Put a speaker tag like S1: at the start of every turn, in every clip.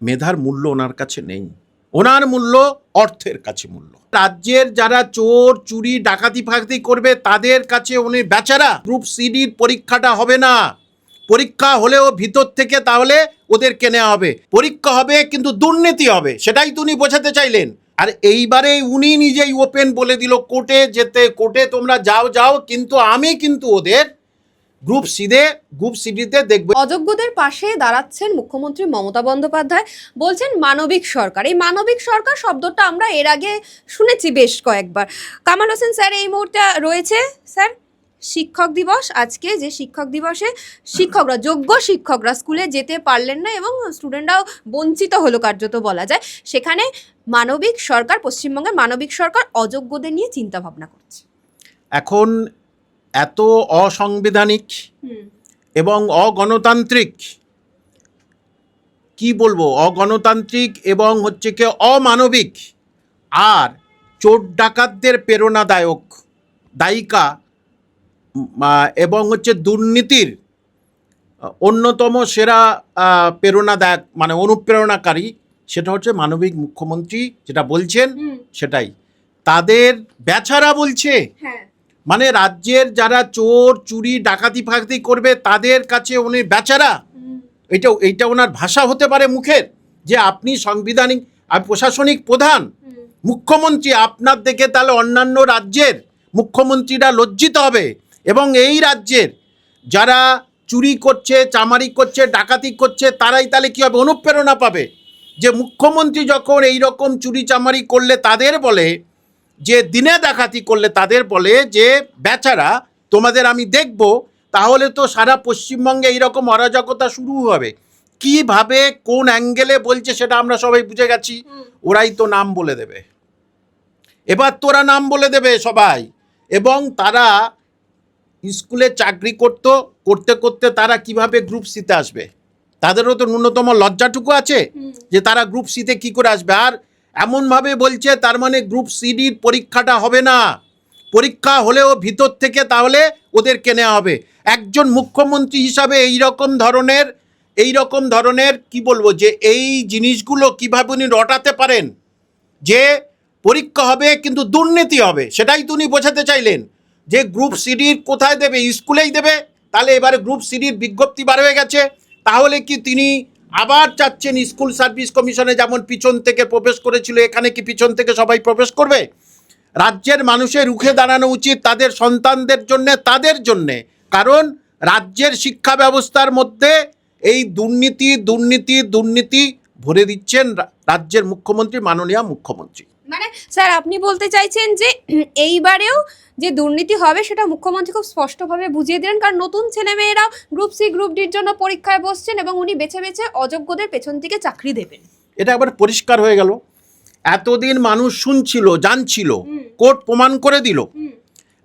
S1: মেধার মূল্য ওনার কাছে নেই। ওনার মূল্য অর্থের কাছে মূল্য। রাজ্যের যারা চোর, চুরি, ডাকাতি, ফাকাতি করবে, তাদের কাছে উনি বেচারা। গ্রুপ সিডির পরীক্ষাটা হবে না। পরীক্ষা হলেও ভিতর থেকে তাহলে ওদেরকে নেওয়া হবে। পরীক্ষা হবে, কিন্তু দুর্নীতি হবে, সেটাই তো উনি বোঝাতে চাইলেন। আর এইবারে উনি নিজেই ওপেন বলে দিল, কোর্টে যেতে, কোর্টে তোমরা যাও যাও, কিন্তু আমি কিন্তু ওদের গ্রুপ সিডে গ্রুপ সিডিতে দেখব।
S2: অযোগ্যদের পাশে দাঁড়াচ্ছেন মুখ্যমন্ত্রী মমতা বন্দ্যোপাধ্যায়। বলছেন মানবিক সরকার। এই মানবিক সরকার শব্দটা আমরা এর আগে শুনেছি বেশ কয়েকবার। কামাল হোসেন স্যার এই মুহূর্তে রয়েছে স্যার? শিক্ষক দিবস আজকে যে শিক্ষক দিবসে শিক্ষকরা যোগ্য শিক্ষকরা স্কুলে যেতে পারলেন না এবং স্টুডেন্টরাও বঞ্চিত হলো কার্যত বলা যায়। সেখানে মানবিক সরকার পশ্চিমবঙ্গের মানবিক সরকার অযোগ্যদের নিয়ে চিন্তা ভাবনা করছে।
S1: এখন এত অসাংবিধানিক এবং অগণতান্ত্রিক কি বলব? অগণতান্ত্রিক এবং হচ্ছে কি অমানবিক আর চোর ডাকাতদের প্রেরণাদায়ক দায়িকা এবং হচ্ছে দুর্নীতির অন্যতম সেরা প্রেরণাদায়ক মানে অনুপ্রেরণাকারী সেটা হচ্ছে মানবিক মুখ্যমন্ত্রী যেটা বলছেন সেটাই। তাদের বেচারা বলছে
S2: হ্যাঁ।
S1: মানে রাজ্যের যারা চোর চুরি ডাকাতি ফাকাতি করবে তাদের কাছে উনি বেচারা। এটা এইটা ওনার ভাষা হতে পারে মুখের। যে আপনি সাংবিধানিক আর প্রশাসনিক প্রধান মুখ্যমন্ত্রী আপনার দেখে তাহলে অন্যান্য রাজ্যের মুখ্যমন্ত্রীরা লজ্জিত হবে। এবং এই রাজ্যের যারা চুরি করছে চামারি করছে ডাকাতি করছে তারাই তাহলে কী হবে? অনুপ্রেরণা পাবে। যে মুখ্যমন্ত্রী যখন এই রকম চুরি চামারি করলে তাদের বলে যে দিনে ডাকাতি করলে তাদের বলে যে বেচারা তোমাদের আমি দেখব তাহলে তো সারা পশ্চিমবঙ্গে এইরকম অরাজকতা শুরু হবে। কীভাবে কোন অ্যাঙ্গেলে বলছে সেটা আমরা সবাই বুঝে গেছি। ওরাই তো নাম বলে দেবে। এবার তোরা নাম বলে দেবে সবাই। এবং তারা স্কুলে চাকরি করতো করতে করতে তারা কীভাবে গ্রুপ সিতে আসবে? তাদেরও তো ন্যূনতম লজ্জাটুকু আছে যে তারা গ্রুপ সিতে কি করে আসবে। আর এমনভাবে বলছে, তার মানে গ্রুপ সিডির পরীক্ষাটা হবে না। পরীক্ষা হলেও ভিতর থেকে তাহলে ওদেরকে নেওয়া হবে। একজন মুখ্যমন্ত্রী হিসাবে এই রকম ধরনের এই রকম ধরনের কি বলব যে, এই জিনিসগুলো কীভাবে উনি রটাতে পারেন? যে পরীক্ষা হবে কিন্তু দুর্নীতি হবে, সেটাই তো উনি বোঝাতে চাইলেন। যে গ্রুপ সিডির কোথায় দেবে? স্কুলেই দেবে? তাহলে এবারে গ্রুপ সিডির বিজ্ঞপ্তি বার হয়ে গেছে। তাহলে কি তিনি আবার চাচ্ছেন স্কুল সার্ভিস কমিশনে যেমন পিছন থেকে প্রবেশ করেছিল, এখানে কি পিছন থেকে সবাই প্রবেশ করবে? রাজ্যের মানুষের রুখে দাঁড়ানো উচিত তাদের সন্তানদের জন্যে, তাদের জন্যে। কারণ রাজ্যের শিক্ষা ব্যবস্থার মধ্যে এই দুর্নীতি দুর্নীতি দুর্নীতি ভরে দিচ্ছেন রাজ্যের মুখ্যমন্ত্রী, মাননীয় মুখ্যমন্ত্রী।
S2: মানে স্যার আপনি বলতে চাইছেন যে এইবারেও যে দুর্নীতি হবে সেটা মুখ্যমন্ত্রী খুব স্পষ্টভাবে বুঝিয়ে দিলেন কারণ নতুন ছেলেমেয়েরা গ্রুপ সি গ্রুপ ডির জন্য পরীক্ষায় বসছেন এবং উনি বেছে বেছে অযোগ্যদের পেছন থেকে চাকরি দেবেন।
S1: এটা একবার পরিষ্কার হয়ে গেল। এতদিন মানুষ শুনছিল জানছিল কোর্ট প্রমাণ করে দিল।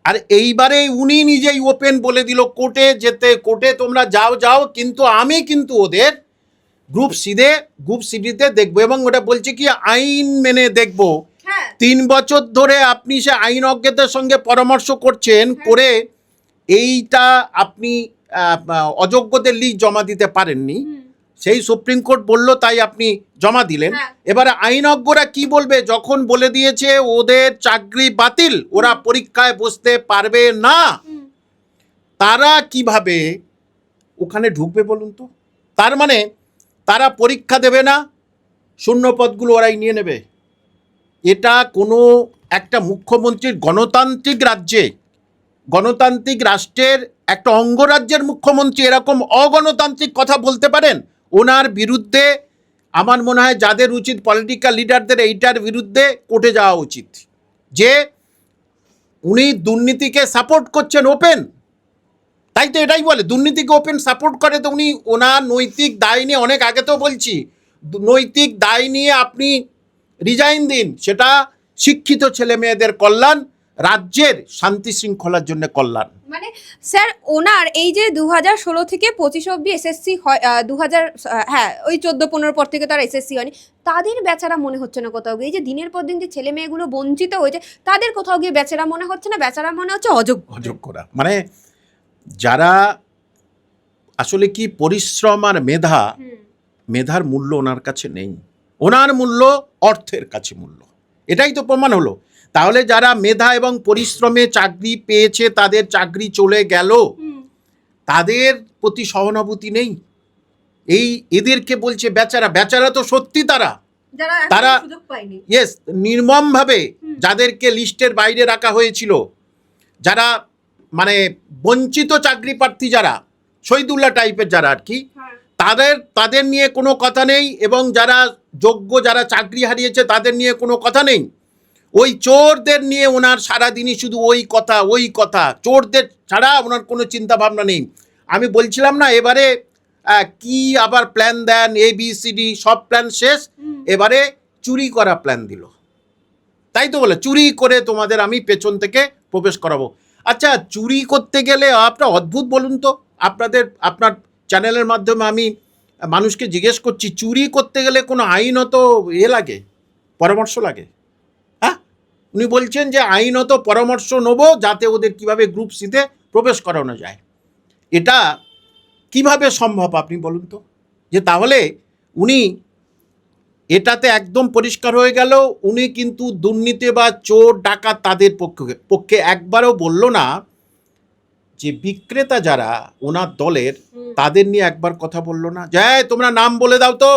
S1: আর এইবারে উনি নিজেই ওপেন বলে দিল কোর্টে যেতে কোর্টে তোমরা যাও যাও কিন্তু আমি কিন্তু ওদের গ্রুপ সিডে গ্রুপ সিডিতে দেখব এবং ওটা বলছে কি আইন মেনে দেখব। তিন বছর ধরে আপনি সে আইনজ্ঞদের সঙ্গে পরামর্শ করছেন করে এইটা আপনি অযোগ্যদের লিস্ট জমা দিতে পারেননি। সেই সুপ্রিম কোর্ট বলল তাই আপনি জমা দিলেন।
S2: হ্যাঁ।
S1: এবারে আইনজ্ঞরা কি বলবে? যখন বলে দিয়েছে ওদের চাকরি বাতিল ওরা পরীক্ষায় বসতে পারবে না। তারা কীভাবে ওখানে ঢুকবে বলুন তো? তার মানে তারা পরীক্ষা দেবে না শূন্য পদগুলো ওরাই নিয়ে নেবে। এটা কোনো একটা মুখ্যমন্ত্রীর গণতান্ত্রিক রাজ্যে, গণতান্ত্রিক রাষ্ট্রের একটা অঙ্গরাজ্যের মুখ্যমন্ত্রী এরকম অগণতান্ত্রিক কথা বলতে পারেন? ওনার বিরুদ্ধে আমার মনে হয় যাদের উচিত পলিটিক্যাল লিডারদের এইটার বিরুদ্ধে কোর্টে যাওয়া উচিত। যে উনি দুর্নীতিকে সাপোর্ট করছেন ওপেন তাই তো এটাই বলে, দুর্নীতিকে ওপেন সাপোর্ট করে তো উনি ওনার নৈতিক দায় নিয়ে, অনেক আগে তো বলছি, নৈতিক দায় নিয়ে আপনি রিজাইন দিন। সেটা শিক্ষিত ছেলে মেয়েদের কল্যাণ রাজ্যের শান্তি শৃঙ্খলার জন্য কল্যাণ।
S2: মানে স্যার ওনার এই যে দু হাজার ষোলো থেকে পঁচিশ অব্দি এসএসসি হয় দু হাজার হ্যাঁ ওই চোদ্দ পনেরো পর থেকে তার এসএসসি হয়নি। তাদের বেচারা মনে হচ্ছে না কোথাও গিয়ে? এই যে দিনের পর দিন যে ছেলে মেয়েগুলো বঞ্চিত হয়েছে তাদের কোথাও গিয়ে বেচারা মনে হচ্ছে না? বেচারা মনে হচ্ছে অযোগ্য?
S1: অযোগ্যরা। মানে যারা আসলে কি পরিশ্রম আর মেধা মেধার মূল্য ওনার কাছে নেই। ওনার মূল্য অর্থের কাছে মূল্য। এটাই তো প্রমাণ হলো। তাহলে যারা মেধা এবং পরিশ্রমে চাকরি পেয়েছে তাদের চাকরি চলে গেল তাদের প্রতি সহানুভূতি নেই। এই এদেরকে বলছে বেচারা বেচারা তো সত্যি তারা। তারা- ইয়েস নির্মমভাবে। যাদেরকে লিস্টের বাইরে রাখা হয়েছিল যারা মানে বঞ্চিত চাকরি প্রার্থী যারা শহীদুল্লাহ টাইপের যারা আর কি তাদের তাদের নিয়ে কোনো কথা নেই এবং যারা যোগ্য যারা চাকরি হারিয়েছে তাদের নিয়ে কোনো কথা নেই। ওই চোরদের নিয়ে ওনার সারাদিনই শুধু ওই কথা ওই কথা। চোরদের ছাড়া ওনার কোনো চিন্তা ভাবনা নেই। আমি বলছিলাম না এবারে কি আবার plan then A B C D সব প্ল্যান শেষ। এবারে চুরি করা প্ল্যান দিল। তাই তো বলে চুরি করে তোমাদের আমি পেছন থেকে প্রবেশ করাবো। আচ্ছা চুরি করতে গেলে আপনার অদ্ভুত বলুন তো। আপনাদের আপনার চ্যানেলের মাধ্যমে আমি মানুষকে জিজ্ঞেস করছি, চুরি করতে গেলে কোনো আইনত এ লাগে? পরামর্শ লাগে? হ্যাঁ? উনি বলছেন যে আইনত পরামর্শ নেব যাতে ওদের কীভাবে গ্রুপ সিতে প্রবেশ করানো যায়। এটা কীভাবে সম্ভব আপনি বলুন তো? যে তাহলে উনি এটাতে একদম পরিষ্কার হয়ে গেল, উনি কিন্তু দুর্নীতি বা চোর, ডাকাত তাদের পক্ষে পক্ষে একবারও বলল না যে বিক্রেতা যারা ওনার দলের তাদের নিয়ে একবার কথা বলল না। যে "এই, তোমরা নাম বলে দাও তো।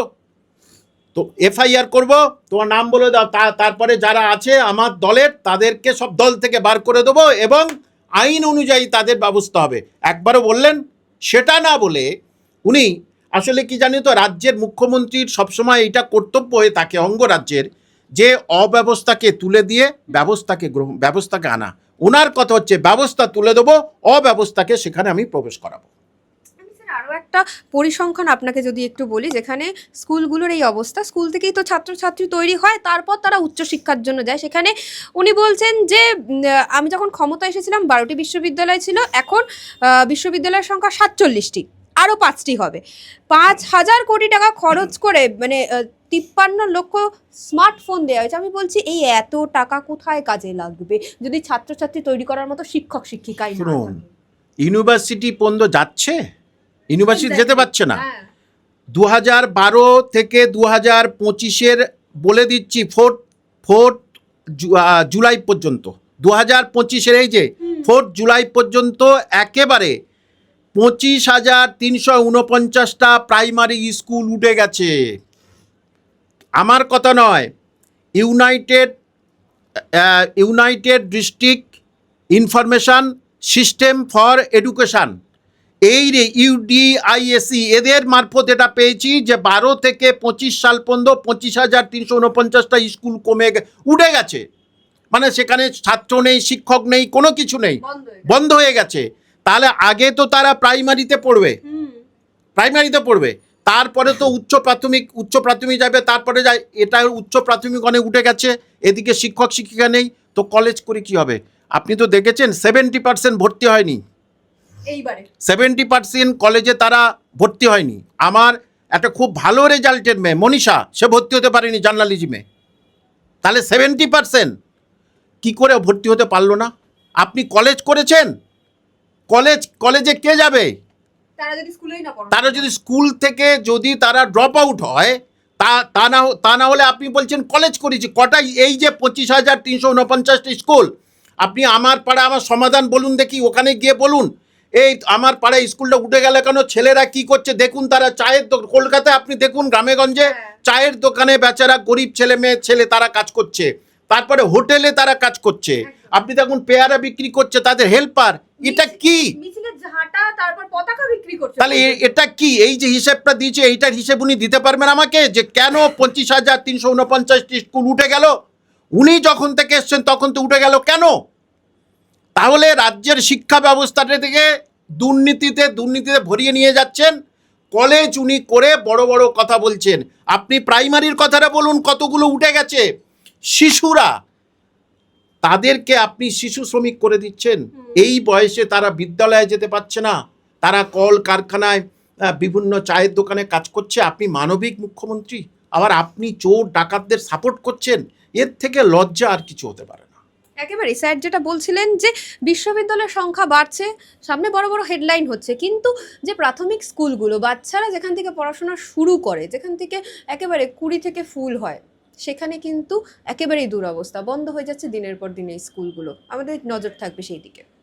S1: তো এফআইআর করব তোমার নাম বলে দাও। তা তারপরে যারা আছে আমার দলের তাদেরকে সব দল থেকে বার করে দেবো এবং আইন অনুযায়ী তাদের ব্যবস্থা হবে। একবারও বললেন সেটা না বলে উনি আসলে কি জানি তো রাজ্যের মুখ্যমন্ত্রীর সবসময় এটা কর্তব্য হয়ে থাকে অঙ্গরাজ্যের যে অব্যবস্থাকে তুলে দিয়ে ব্যবস্থাকে গ্রহণ ব্যবস্থাকে আনা। ওনার কথা হচ্ছে, ব্যবস্থা তুলে দেবো, অব্যবস্থাকে সেখানে আমি প্রবেশ করাবো।
S2: আরও একটা পরিসংখ্যান আপনাকে যদি একটু বলি, যেখানে স্কুলগুলোর এই অবস্থা, স্কুল থেকেই তো ছাত্রছাত্রী তৈরি হয়, তারপর তারা উচ্চশিক্ষার জন্য যায়। সেখানে উনি বলছেন যে আমি যখন ক্ষমতা এসেছিলাম, বারোটি বিশ্ববিদ্যালয় ছিল, এখন বিশ্ববিদ্যালয়ের সংখ্যা সাতচল্লিশটি। আরও পাঁচটি হবে। পাঁচ হাজার কোটি টাকা খরচ করে মানে তিপ্পান্ন লক্ষ স্মার্টফোন দেওয়া হয়েছে। আমি বলছি এই এত টাকা কোথায় কাজে লাগবে? যদি ছাত্রছাত্রী তৈরি করার মতো শিক্ষক শিক্ষিকাই
S1: ইউনিভার্সিটি পর্যন্ত যাচ্ছে? ইউনিভার্সিটি যেতে পারছে না?
S2: হ্যাঁ।
S1: দু হাজার বারো থেকে দু হাজার পঁচিশের বলে দিচ্ছি ফোর্থ ফোর্থ জুলাই পর্যন্ত। দু হাজার পঁচিশের এই যে। ফোর্থ জুলাই পর্যন্ত একেবারে পঁচিশ হাজার তিনশো উনপঞ্চাশটা প্রাইমারি স্কুল উঠে গেছে। আমার কথা নয় united united district information system for education. এই রে ইউডিআইএসি এদের মারফত এটা পেয়েছি যে বারো থেকে পঁচিশ সাল পর্যন্ত পঁচিশ হাজার তিনশো উনপঞ্চাশটা স্কুল কমে উঠে গেছে। মানে সেখানে ছাত্র নেই শিক্ষক নেই কোনো কিছু নেই।
S2: বন্ধ হয়ে গেছে।
S1: তাহলে আগে তো তারা প্রাইমারিতে পড়বে। প্রাইমারিতে পড়বে। তারপরে তো উচ্চ প্রাথমিক উচ্চ প্রাথমিক যাবে তারপরে যায় এটা উচ্চ প্রাথমিক অনেক উঠে গেছে এদিকে শিক্ষক শিক্ষিকা নেই তো কলেজ করে কি হবে? আপনি তো দেখেছেন সেভেন্টি পার্সেন্ট ভর্তি হয়নি।
S2: এইবারে।
S1: সেভেন্টি পার্সেন্ট কলেজে তারা ভর্তি হয়নি। আমার একটা খুব ভালো রেজাল্টের মেয়ে মনীষা সে ভর্তি হতে পারেনি জার্নালিজমে। তাহলে সেভেন্টি পার্সেন্ট কী করে ভর্তি হতে পারল না? আপনি কলেজ করেছেন? কলেজ কলেজে কে যাবে?
S2: তারা যদি
S1: স্কুল থেকে যদি তারা ড্রপ আউট হয় তা তা না তা না হলে আপনি বলছেন কলেজ করেছি কটাই এই যে পঁচিশ হাজার তিনশো উনপঞ্চাশটি স্কুল আপনি আমার পাড়া আমার সমাধান বলুন দেখি ওখানে গিয়ে বলুন এই আমার পাড়ায় স্কুলটা উঠে গেলে কেন ছেলেরা কি করছে দেখুন তারা চায়ের দোকান কলকাতায় আপনি দেখুন গ্রামেগঞ্জে
S2: হ্যাঁ।
S1: চায়ের দোকানে বেচারা গরিব ছেলে মেয়ে ছেলে তারা কাজ করছে তারপরে হোটেলে তারা কাজ করছে আপনি দেখুন পেয়ারা বিক্রি করছে তাদের হেল্পার এটা কি? তাহলে এটা কি? এই যে হিসেবটা দিয়েছে এইটার হিসেব উনি দিতে পারবেন আমাকে? যে কেন পঁচিশ হাজার তিনশো উনপঞ্চাশটি স্কুল উঠে গেল? উনি যখন থেকে এসছেন তখন তো উঠে গেল কেন? তাহলে রাজ্যের শিক্ষা ব্যবস্থাটা থেকে দুর্নীতিতে দুর্নীতিতে ভরিয়ে নিয়ে যাচ্ছেন। কলেজ উনি করে বড় বড় কথা বলছেন। আপনি প্রাইমারির কথাটা বলুন কতগুলো উঠে গেছে? শিশুরা তাদেরকে আপনি শিশু শ্রমিক করে দিচ্ছেন। এই বয়সে তারা বিদ্যালয়ে যেতে পারছে না। তারা কল কারখানায় বিভিন্ন চায়ের দোকানে কাজ করছে। আপনি মানবিক মুখ্যমন্ত্রী। আবার আপনি চোর ডাকাতদের সাপোর্ট করছেন। এর থেকে লজ্জা আর কিছু হতে পারে না।
S2: একেবারে স্যার যেটা বলছিলেন যে বিশ্ববিদ্যালয়ের সংখ্যা বাড়ছে সামনে বড় বড় হেডলাইন হচ্ছে। কিন্তু যে প্রাথমিক স্কুলগুলো বাচ্চারা যেখান থেকে পড়াশোনা শুরু করে যেখান থেকে একেবারে কুড়ি থেকে ফুল হয় সেখানে কিন্তু একেবারেই দুরবস্থা, বন্ধ হয়ে যাচ্ছে দিনের পর দিন এই স্কুলগুলো। আমাদের নজর থাকবে সেই দিকে